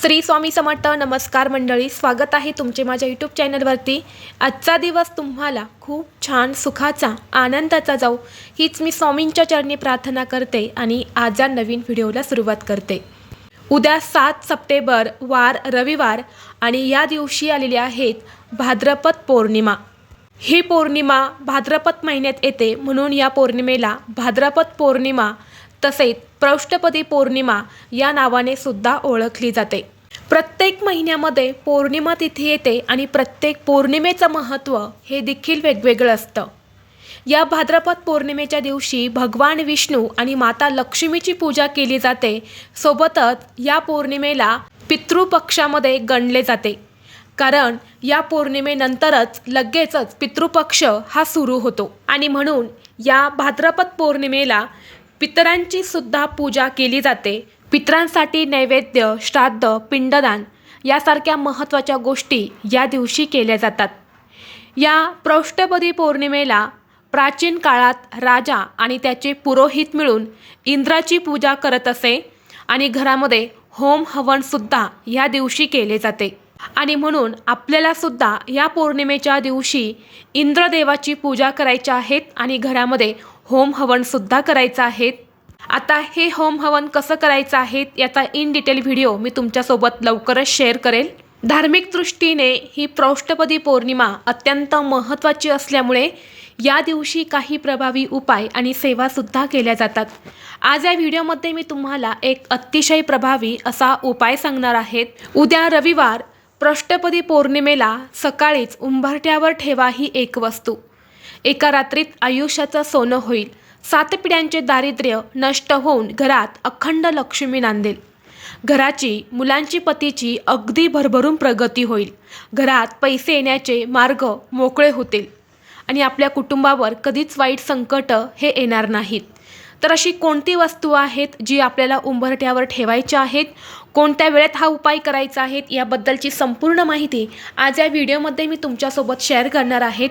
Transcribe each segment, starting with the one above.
श्री स्वामी समर्थ नमस्कार मंडळी स्वागत आहे तुमचे माझ्या यूट्यूब चॅनलवरती आजचा दिवस तुम्हाला खूप छान सुखाचा आनंदाचा जाऊ हीच मी स्वामींच्या चरणी प्रार्थना करते आणि आज नवीन व्हिडिओला सुरुवात करते. उद्या सात सप्टेंबर वार रविवार आणि या दिवशी आलेली आहेत भाद्रपद पौर्णिमा. ही पौर्णिमा भाद्रपद महिन्यात येते म्हणून या पौर्णिमेला भाद्रपद पौर्णिमा तसेच प्रौष्ठपदी पौर्णिमा या नावाने सुद्धा ओळखली जाते. प्रत्येक महिन्यामध्ये पौर्णिमा तिथी येते आणि प्रत्येक पौर्णिमेचं महत्त्व हे देखील वेगवेगळं असतं. या भाद्रपद पौर्णिमेच्या दिवशी भगवान विष्णू आणि माता लक्ष्मीची पूजा केली जाते. सोबतच या पौर्णिमेला पितृपक्षामध्ये गणले जाते. कारण या पौर्णिमेनंतरच लगेचच पितृपक्ष हा सुरू होतो आणि म्हणून या भाद्रपद पौर्णिमेला पितरांची सुद्धा पूजा केली जाते. पितरांसाठी नैवेद्य श्राद्ध पिंडदान यासारख्या महत्त्वाच्या गोष्टी या दिवशी केल्या जातात. या प्रौष्टपदी पौर्णिमेला प्राचीन काळात राजा आणि त्याचे पुरोहित मिळून इंद्राची पूजा करत असे आणि घरामध्ये होम हवनसुद्धा या दिवशी केले जाते. आणि म्हणून आपल्याला सुद्धा या पौर्णिमेच्या दिवशी इंद्रदेवाची पूजा करायची आहेत आणि घरामध्ये होम हवनसुद्धा करायचं आहेत आता हे होम हवन कसं करायचं आहे याचा इन डिटेल व्हिडिओ मी तुमच्यासोबत लवकरच शेअर करेल. धार्मिक दृष्टीने ही प्रौष्ठपदी पौर्णिमा अत्यंत महत्त्वाची असल्यामुळे या दिवशी काही प्रभावी उपाय आणि सेवासुद्धा केल्या जातात. आज या व्हिडिओमध्ये मी तुम्हाला एक अतिशय प्रभावी असा उपाय सांगणार आहेत उद्या रविवार प्रष्टपदी पौर्णिमेला सकाळीच उंबरठ्यावर ठेवा ही एक वस्तू. एका रात्रीत आयुष्याचं सोनं होईल. सात पिढ्यांचे दारिद्र्य नष्ट होऊन घरात अखंड लक्ष्मी नांदेल. घराची मुलांची पतीची अगदी भरभरून प्रगती होईल. घरात पैसे येण्याचे मार्ग मोकळे होतील. आणि आपल्या कुटुंबावर कधीच वाईट संकट हे येणार नाहीत. तर अशी कोणती वस्तू आहेत जी आपल्याला उंबरठ्यावर ठेवायच्या आहेत? कोणत्या वेळेत हा उपाय करायचा आहे? याबद्दलची संपूर्ण माहिती आज या व्हिडिओमध्ये मी तुमच्यासोबत शेअर करणार आहेत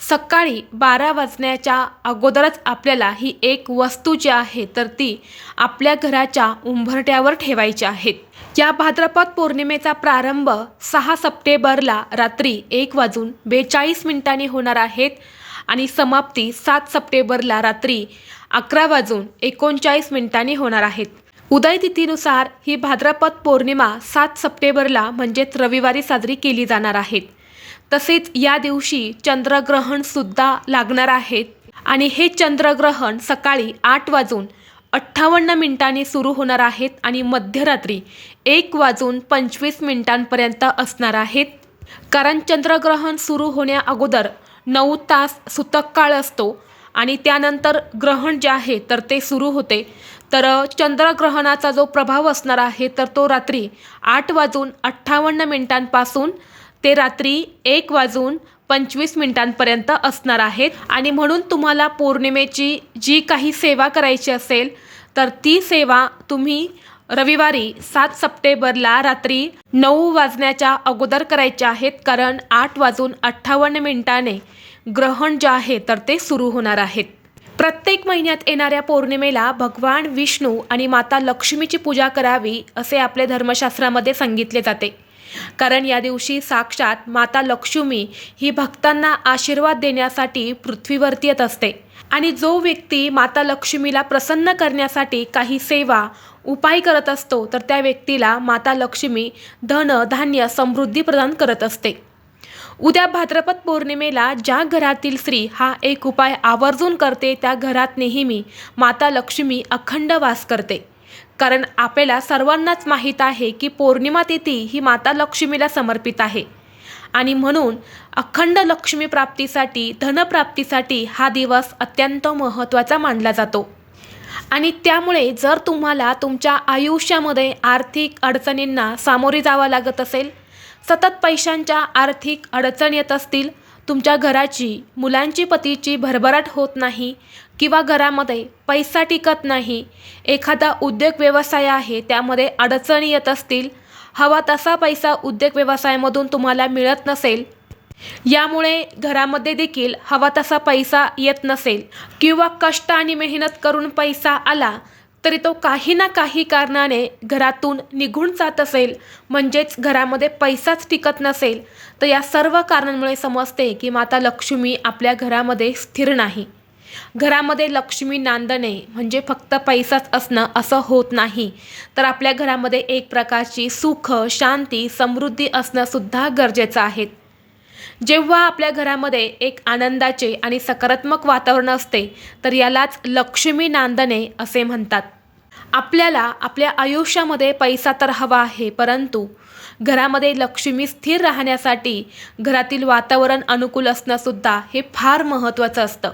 सकाळी बारा वाजण्याच्या अगोदरच आपल्याला ही एक वस्तू जी आहे तर ती आपल्या घराच्या उंबरट्यावर ठेवायची आहेत या भाद्रपद पौर्णिमेचा प्रारंभ सहा सप्टेंबरला रात्री एक वाजून बेचाळीस मिनिटांनी होणार आहेत आणि समाप्ती सात सप्टेंबरला रात्री अकरा वाजून एकोणचाळीस मिनिटांनी होणार आहेत उदय तिथीनुसार ही भाद्रपद पौर्णिमा सात सप्टेंबरला म्हणजेच रविवारी साजरी केली जाणार आहेत तसेच या दिवशी चंद्रग्रहणसुद्धा लागणार आहेत. आणि हे चंद्रग्रहण सकाळी आठ वाजून अठ्ठावन्न मिनिटांनी सुरू होणार आहेत आणि मध्यरात्री एक वाजून पंचवीस मिनिटांपर्यंत असणार आहेत. कारण चंद्रग्रहण सुरू होण्या अगोदर नऊ तास सुतक काळ असतो आणि त्यानंतर ग्रहण जे आहे तर ते सुरू होते. तर चंद्रग्रहणाचा जो प्रभाव असणार आहे तर तो रात्री आठ वाजून अठ्ठावन्न मिनिटांपासून ते रात्री एक वाजून पंचवीस मिनिटांपर्यंत असणार आहेत. आणि म्हणून तुम्हाला पौर्णिमेची जी काही सेवा करायची असेल तर ती सेवा तुम्ही रविवारी सात सप्टेंबरला रात्री नऊ वाजण्याच्या अगोदर करायच्या आहेत. कारण आठ वाजून अठ्ठावन्न मिनिटाने ग्रहण जे आहे तर ते सुरू होणार आहेत. प्रत्येक महिन्यात येणाऱ्या पौर्णिमेला भगवान विष्णू आणि माता लक्ष्मीची पूजा करावी असे आपले धर्मशास्त्रामध्ये सांगितले जाते. कारण या दिवशी साक्षात माता लक्ष्मी ही भक्तांना आशीर्वाद देण्यासाठी पृथ्वीवरती येत असते. आणि जो व्यक्ती माता लक्ष्मीला प्रसन्न करण्यासाठी काही सेवा उपाय करत असतो तर त्या व्यक्तीला माता लक्ष्मी धन धान्य समृद्धी प्रदान करत असते. उद्या भाद्रपद पौर्णिमेला ज्या घरातील स्त्री हा एक उपाय आवर्जून करते त्या घरात नेहमी माता लक्ष्मी अखंड वास करते. कारण आपल्याला सर्वांनाच माहीत आहे की पौर्णिमा तिथी ही माता लक्ष्मीला समर्पित आहे. आणि म्हणून अखंड लक्ष्मी प्राप्तीसाठी धनप्राप्तीसाठी हा दिवस अत्यंत महत्त्वाचा मानला जातो. आणि त्यामुळे जर तुम्हाला तुमच्या आयुष्यामध्ये आर्थिक अडचणींना सामोरे जावं लागत असेल सतत पैशांच्या आर्थिक अडचण येत असतील तुमच्या घराची मुलांची पतीची भरभराट होत नाही किंवा घरामध्ये पैसा टिकत नाही एखादा उद्योग व्यवसाय आहे त्यामध्ये अडचणी येत असतील हवा तसा पैसा उद्योग व्यवसायामधून तुम्हाला मिळत नसेल. यामुळे घरामध्ये देखील हवा तसा पैसा येत नसेल किंवा कष्ट आणि मेहनत करून पैसा आला तरी तो काही ना काही कारणाने घरातून निघून जात असेल. म्हणजेच घरामध्ये पैसाच टिकत नसेल. तर या सर्व कारणांमुळे समजते की माता लक्ष्मी आपल्या घरामध्ये स्थिर नाही. घरामध्ये लक्ष्मी नांदणे म्हणजे फक्त पैसाच असणं असं होत नाही. तर आपल्या घरामध्ये एक प्रकारची सुख शांती समृद्धी असणं सुद्धा गरजेचं आहे. जेव्हा आपल्या घरामध्ये एक आनंदाचे आणि सकारात्मक वातावरण असते तर यालाच लक्ष्मी नांदणे असे म्हणतात. आपल्याला आपल्या आयुष्यामध्ये पैसा तर हवा आहे परंतु घरामध्ये लक्ष्मी स्थिर राहण्यासाठी घरातील वातावरण अनुकूल असणंसुद्धा हे फार महत्त्वाचं असतं.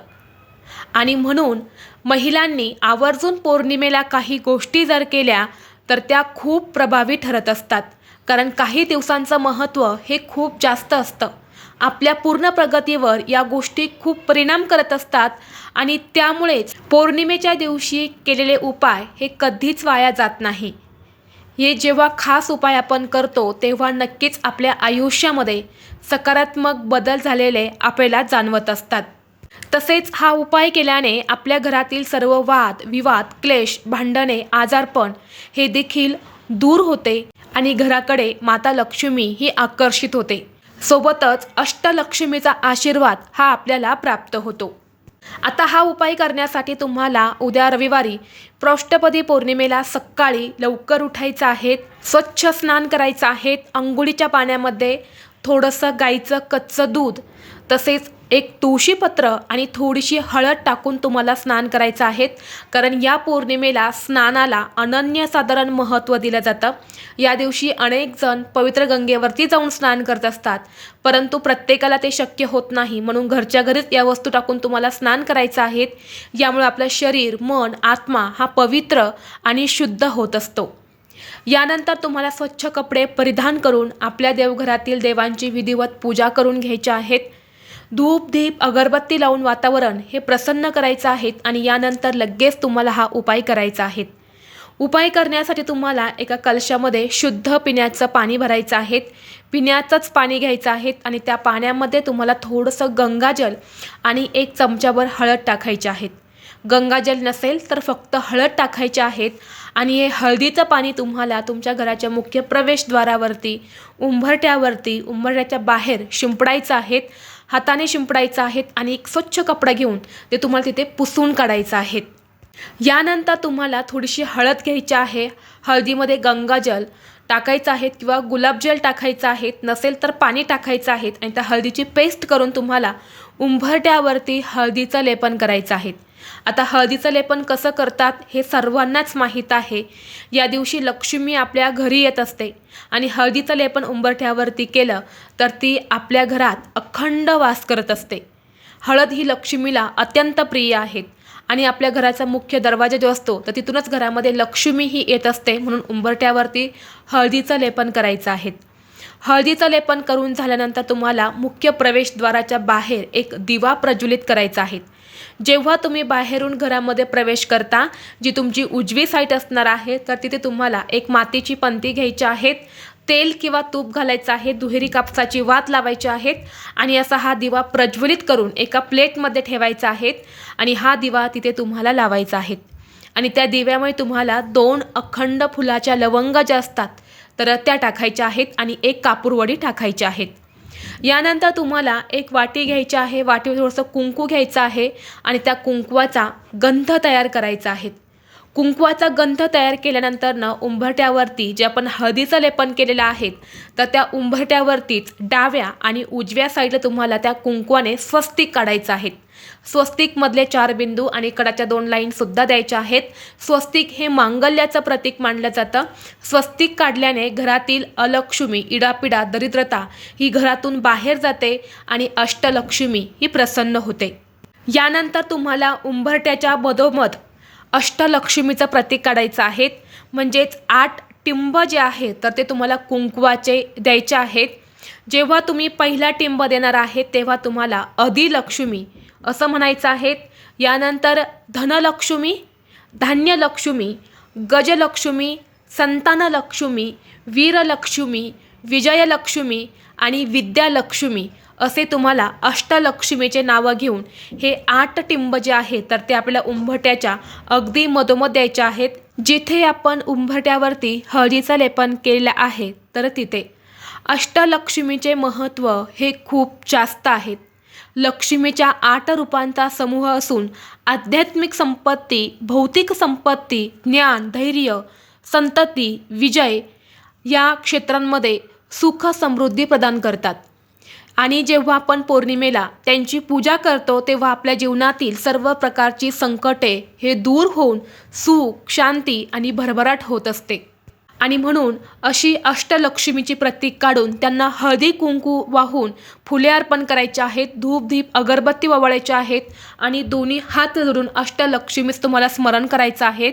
आणि म्हणून महिलांनी आवर्जून पौर्णिमेला काही गोष्टी जर केल्या तर त्या खूप प्रभावी ठरत असतात. कारण काही दिवसांचं महत्त्व हे खूप जास्त असतं. आपल्या पूर्ण प्रगतीवर या गोष्टी खूप परिणाम करत असतात आणि त्यामुळेच पौर्णिमेच्या दिवशी केलेले उपाय हे कधीच वाया जात नाही. हे जेव्हा खास उपाय आपण करतो तेव्हा नक्कीच आपल्या आयुष्यामध्ये सकारात्मक बदल झालेले आपल्याला जाणवत असतात. तसेच हा उपाय केल्याने आपल्या घरातील सर्व वाद विवाद क्लेश भांडणे आजारपण हे देखील दूर होते आणि घराकडे माता लक्ष्मी ही आकर्षित होते. सोबतच अष्टलक्ष्मीचा आशीर्वाद हा आपल्याला प्राप्त होतो. आता हा उपाय करण्यासाठी तुम्हाला उद्या रविवारी पृष्ठपदी पौर्णिमेला सकाळी लवकर उठायचं आहेत स्वच्छ स्नान करायचं आहेत अंघोळीच्या पाण्यामध्ये थोडंसं गाईचं कच्चं दूध तसेच एक तुळशीपत्र आणि थोडीशी हळद टाकून तुम्हाला स्नान करायचं आहे. कारण या पौर्णिमेला स्नानाला अनन्यसाधारण महत्त्व दिलं जातं. या दिवशी अनेक जण पवित्र गंगेवरती जाऊन स्नान करत असतात. परंतु प्रत्येकाला ते शक्य होत नाही. म्हणून घरच्या घरीच या वस्तू टाकून तुम्हाला स्नान करायचं आहे. यामुळे आपलं शरीर मन आत्मा हा पवित्र आणि शुद्ध होत असतो. यानंतर तुम्हाला स्वच्छ कपडे परिधान करून आपल्या देवघरातील देवांची विधिवत पूजा करून घ्यायच्या आहेत. धूप धीप अगरबत्ती लावून वातावरण हे प्रसन्न करायचं आहे आणि यानंतर लगेच तुम्हाला हा उपाय करायचा आहे उपाय करण्यासाठी तुम्हाला एका कलशामध्ये शुद्ध पिण्याचं पाणी भरायचं आहे पिण्याचंच पाणी घ्यायचं आहे आणि त्या पाण्यामध्ये तुम्हाला थोडंसं गंगाजल आणि एक चमच्याभर हळद टाकायचे आहेत. गंगाजल नसेल तर फक्त हळद टाकायचे आहेत. आणि हे हळदीचं पाणी तुम्हाला तुमच्या घराच्या मुख्य प्रवेशद्वारावरती उंबरट्यावरती उंबरट्याच्या बाहेर शिंपडायचं आहेत हाताने शिंपडायचं आहेत आणि एक स्वच्छ कपडा घेऊन ते तुम्हाला तिथे पुसून काढायचं आहे यानंतर तुम्हाला थोडीशी हळद घ्यायची आहे हळदीमध्ये गंगाजल टाकायचं आहेत किंवा गुलाबजल टाकायचं आहेत नसेल तर पाणी टाकायचं आहेत आणि त्या हळदीची पेस्ट करून तुम्हाला उंबरट्यावरती हळदीचं लेपन करायचं आहे. आता हळदीचं लेपन कसं करतात हे सर्वांनाच माहीत आहे. या दिवशी लक्ष्मी आपल्या घरी येत असते आणि हळदीचं लेपन उंबरठ्यावरती केलं तर ती आपल्या घरात अखंड वास करत असते. हळद ही लक्ष्मीला अत्यंत प्रिय आहेत आणि आपल्या घराचा मुख्य दरवाजा जो असतो तर तिथूनच घरामध्ये लक्ष्मी ही येत असते म्हणून उंबरट्यावरती हळदीचं लेपन करायचं आहे. हळदीचं लेपन करून झाल्यानंतर तुम्हाला मुख्य प्रवेशद्वाराच्या बाहेर एक दिवा प्रज्वलित करायचा आहे. जेव्हा तुम्ही बाहेरून घरामध्ये प्रवेश करता जी तुमची उजवी साईट असणार आहे तर तिथे तुम्हाला एक मातीची पंती घ्यायची आहेत तेल किंवा तूप घालायचं आहे दुहेरी कापसाची वात लावायची आहेत आणि असा हा दिवा प्रज्वलित करून एका प्लेटमध्ये ठेवायचा आहे आणि हा दिवा तिथे तुम्हाला लावायचा आहे. आणि त्या दिव्यामुळे तुम्हाला दोन अखंड फुलाच्या लवंग ज्या असतात तर त्या टाकायच्या आहेत आणि एक कापूरवडी टाकायच्या आहेत. यानंतर तुम्हाला एक वाटी घ्यायची आहे वाटीवर थोडंसं कुंकू घ्यायचं आहे आणि त्या कुंकवाचा गंध तयार करायचा आहे. कुंकवाचा गंध तयार केल्यानंतरनं उंबरट्यावरती जे आपण हळदीचं लेपन केलेलं आहे तर त्या उंबरट्यावरतीच डाव्या आणि उजव्या साईडला तुम्हाला त्या कुंकवाने स्वस्तिक काढायचं आहे. स्वस्तिकमधले चार बिंदू आणि कडाच्या दोन लाईनसुद्धा द्यायच्या आहेत. स्वस्तिक हे मांगल्याचं प्रतीक मानलं जातं. स्वस्तिक काढल्याने घरातील अलक्ष्मी इडापिडा दरिद्रता ही घरातून बाहेर जाते आणि अष्टलक्ष्मी ही प्रसन्न होते. यानंतर तुम्हाला उंबरट्याच्या मधोमध अष्टलक्ष्मीचं प्रतीक काढायचं आहेत. म्हणजेच आठ टिंब जे आहे तर ते तुम्हाला कुंकवाचे द्यायचे आहेत. जेव्हा तुम्ही पहिला टिंब देणार आहेत तेव्हा तुम्हाला अधिलक्ष्मी असं म्हणायचं आहेत. यानंतर धनलक्ष्मी धान्यलक्ष्मी गजलक्ष्मी संतानलक्ष्मी वीरलक्ष्मी विजयलक्ष्मी आणि विद्यालक्ष्मी असे तुम्हाला अष्टलक्ष्मीचे नावं घेऊन हे आठ टिंब जे आहे तर ते आपल्या उंबरट्याच्या अगदी मधोमध द्यायचे आहेत. जिथे आपण उंबरट्यावरती हळदीचं लेपन केलेलं आहे तर तिथे. अष्टलक्ष्मीचे महत्त्व हे खूप जास्त आहेत. लक्ष्मीच्या आठ रूपांचा समूह असून आध्यात्मिक संपत्ती भौतिक संपत्ती ज्ञान धैर्य संतती विजय या क्षेत्रांमध्ये सुख समृद्धी प्रदान करतात. आणि जेव्हा आपण पौर्णिमेला त्यांची पूजा करतो तेव्हा आपल्या जीवनातील सर्व प्रकारची संकटे हे दूर होऊन सुख शांती आणि भरभराट होत असते. आणि म्हणून अशी अष्टलक्ष्मीची प्रतीक काढून त्यांना हळदी कुंकू वाहून फुले अर्पण करायचे आहेत धूप धीप अगरबत्ती ववाळायचे आहेत आणि दोन्ही हात धरून अष्टलक्ष्मीस तुम्हाला स्मरण करायचं आहेत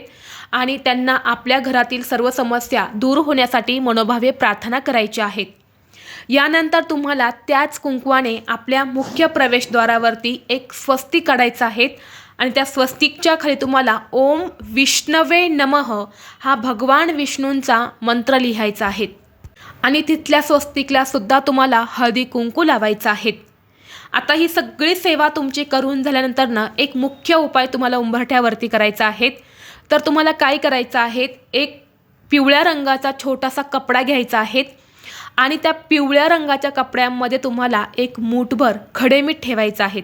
आणि त्यांना आपल्या घरातील सर्व समस्या दूर होण्यासाठी मनोभावे प्रार्थना करायची आहेत. यानंतर तुम्हाला त्याच कुंकवाने आपल्या मुख्य प्रवेशद्वारावरती एक स्वस्तिक काढायचं आहे आणि त्या स्वस्तिकच्या खाली तुम्हाला ओम विष्णवे नमः हा भगवान विष्णूंचा मंत्र लिहायचा आहे. आणि तिथल्या स्वस्तिकला सुद्धा तुम्हाला हळदी कुंकू लावायचं आहे. आता ही सगळी सेवा तुमची करून झाल्यानंतर ना एक मुख्य उपाय तुम्हाला उंबरठ्यावरती करायचा आहे. तर तुम्हाला काय करायचं आहे? एक पिवळ्या रंगाचा छोटासा कपडा घ्यायचा आहे. आणि त्या पिवळ्या रंगाच्या कपड्यांमध्ये तुम्हाला एक मूठभर खडे मीठ ठेवायचं आहेत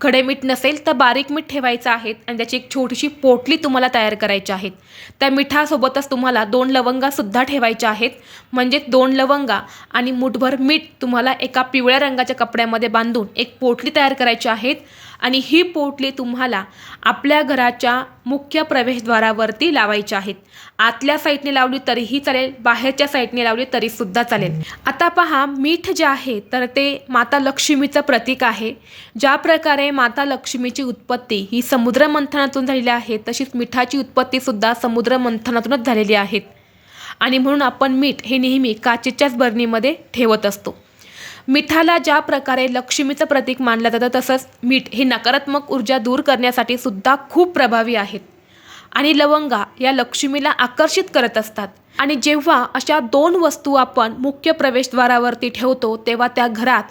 खडे मीठ नसेल तर बारीक मीठ ठेवायचं आहेत आणि त्याची एक छोटीशी पोटली तुम्हाला तयार करायची आहेत त्या मिठासोबतच तुम्हाला दोन लवंगासुद्धा ठेवायच्या आहेत. म्हणजे दोन लवंगा आणि मूठभर मीठ तुम्हाला एका पिवळ्या रंगाच्या कपड्यामध्ये बांधून एक पोटली तयार करायची आहेत आणि ही पोटली तुम्हाला आपल्या घराच्या मुख्य प्रवेशद्वारावरती लावायची आहेत. आतल्या साईडने लावली तरीही चालेल बाहेरच्या साईडने लावली तरीसुद्धा चालेल. आता पहा मीठ जे आहे तर ते माता लक्ष्मीचं प्रतीक आहे. ज्या प्रकारे माता लक्ष्मीची उत्पत्ती ही समुद्र मंथनातून झालेली आहे तशीच मिठाची उत्पत्तीसुद्धा समुद्र मंथनातूनच झालेली आहेत आणि म्हणून आपण मीठ हे नेहमी काचेच्याच बरणीमध्ये ठेवत असतो. मिठाला ज्या प्रकारे लक्ष्मीचं प्रतीक मानलं जातं तसंच मीठ ही नकारात्मक ऊर्जा दूर करण्यासाठी सुद्धा खूप प्रभावी आहेत. आणि लवंगा या लक्ष्मीला आकर्षित करत असतात. आणि जेव्हा अशा दोन वस्तू आपण मुख्य प्रवेशद्वारावरती ठेवतो तेव्हा त्या घरात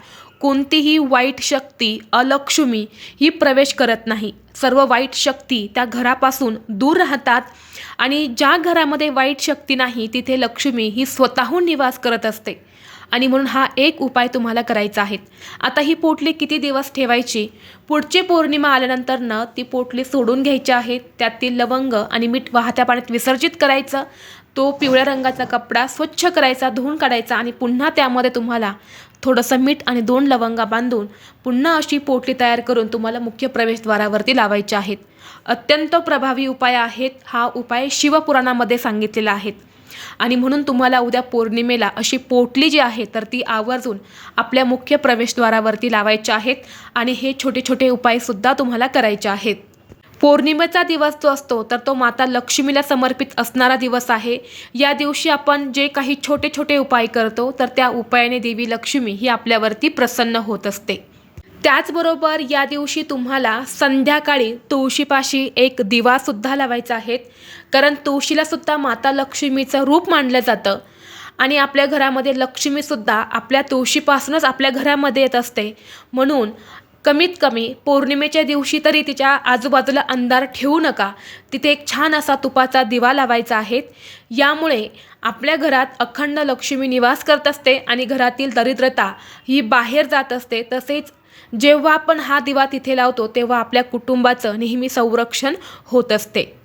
कोणतीही वाईट शक्ती अलक्ष्मी ही प्रवेश करत नाही. सर्व वाईट शक्ती त्या घरापासून दूर राहतात आणि ज्या घरामध्ये वाईट शक्ती नाही तिथे लक्ष्मी ही स्वतःहून निवास करत असते. आणि म्हणून हा एक उपाय तुम्हाला करायचा आहे. आता ही पोटली किती दिवस ठेवायची? पुढची पौर्णिमा आल्यानंतर न ती पोटली सोडून घ्यायची आहे. त्यातील लवंग आणि मीठ वाहत्या पाण्यात विसर्जित करायचं. तो पिवळ्या रंगाचा कपडा स्वच्छ करायचा धुवून काढायचा आणि पुन्हा त्यामध्ये तुम्हाला थोडंसं मीठ आणि दोन लवंगा बांधून पुन्हा अशी पोटली तयार करून तुम्हाला मुख्य प्रवेशद्वारावरती लावायचे आहेत. अत्यंत प्रभावी उपाय आहेत. हा उपाय शिवपुराणामध्ये सांगितलेला आहे. आणि म्हणून तुम्हाला उद्या पौर्णिमेला अशी पोटली जी आहे तर ती आवर्जून आपल्या मुख्य प्रवेशद्वारावरती लावायच्या आहेत आणि हे छोटे छोटे उपायसुद्धा तुम्हाला करायचे आहेत. पौर्णिमेचा दिवस जो असतो तर तो माता लक्ष्मीला समर्पित असणारा दिवस आहे. या दिवशी आपण जे काही छोटे छोटे उपाय करतो तर त्या उपायाने देवी लक्ष्मी ही आपल्यावरती प्रसन्न होत असते. त्याचबरोबर या दिवशी तुम्हाला संध्याकाळी तुळशीपाशी एक दिवासुद्धा लावायचा आहे. कारण तुळशीलासुद्धा माता लक्ष्मीचं रूप मानलं जातं. आणि आपल्या घरामध्ये लक्ष्मीसुद्धा आपल्या तुळशीपासूनच आपल्या घरामध्ये येत असते. म्हणून कमीत कमी पौर्णिमेच्या दिवशी तरी तिच्या आजूबाजूला अंधार ठेवू नका. तिथे एक छान असा तुपाचा दिवा लावायचा आहे. यामुळे आपल्या घरात अखंड लक्ष्मी निवास करत असते आणि घरातील दरिद्रता ही बाहेर जात असते. तसेच जेव्हा आपण हा दिवा तिथे लावतो तेव्हा आपल्या कुटुंबाचं नेहमी संरक्षण होत असते.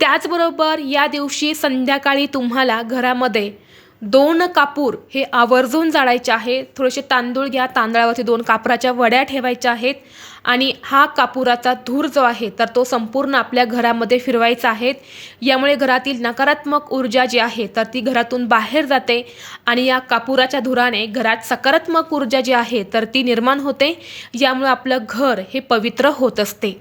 त्याचबरोबर या दिवशी संध्याकाळी तुम्हाला घरामध्ये दोन कापूर हे आवर्जून जाळायचे आहे. थोडेसे तांदूळ घ्या तांदळावरती दोन कापराच्या वड्या ठेवायच्या आहेत आणि हा कापुराचा धूर जो आहे तर तो संपूर्ण आपल्या घरामध्ये फिरवायचा आहे. यामुळे घरातील नकारात्मक ऊर्जा जी आहे तर ती घरातून बाहेर जाते आणि या कापुराच्या धुराने घरात सकारात्मक ऊर्जा जी आहे तर ती निर्माण होते. यामुळे आपलं घर हे पवित्र होत असते.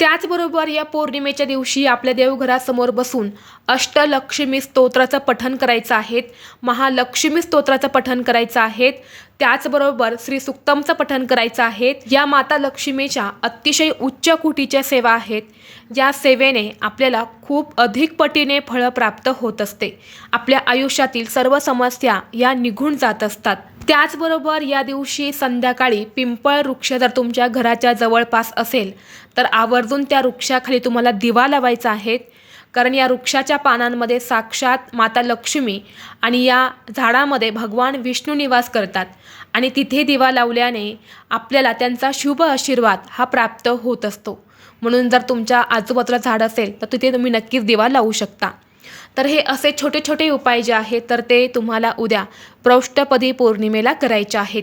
त्याचबरोबर या पौर्णिमेच्या दिवशी आपल्या देवघरासमोर बसून अष्टलक्ष्मी स्तोत्राचं पठण करायचं आहेत. महालक्ष्मी स्तोत्राचं पठण करायचं आहेत. त्याचबरोबर श्री सुक्तमचं पठण करायचं आहे. या माता लक्ष्मीच्या अतिशय उच्च कुटीच्या सेवा आहेत. या सेवेने आपल्याला खूप अधिक पटीने फळं प्राप्त होत असते. आपल्या आयुष्यातील सर्व समस्या या निघून जात असतात. त्याचबरोबर या दिवशी संध्याकाळी पिंपळ वृक्ष जर तुमच्या घराच्या जवळपास असेल तर आवर्जून त्या वृक्षाखाली तुम्हाला दिवा लावायचा आहे. कारण या वृक्षाच्या पानांमध्ये साक्षात माता लक्ष्मी आणि या झाडामध्ये भगवान विष्णू निवास करतात. आणि तिथे दिवा लावल्याने आपल्याला त्यांचा शुभ आशीर्वाद हा प्राप्त होत असतो. म्हणून जर तुमच्या आजूबाजूला झाड असेल तर तिथे तुम्ही नक्कीच दिवा लावू शकता. तर हे असे छोटे छोटे उपाय जे आहेत तर ते तुम्हाला उद्या प्रौष्टपदी पौर्णिमेला करायचे आहेत.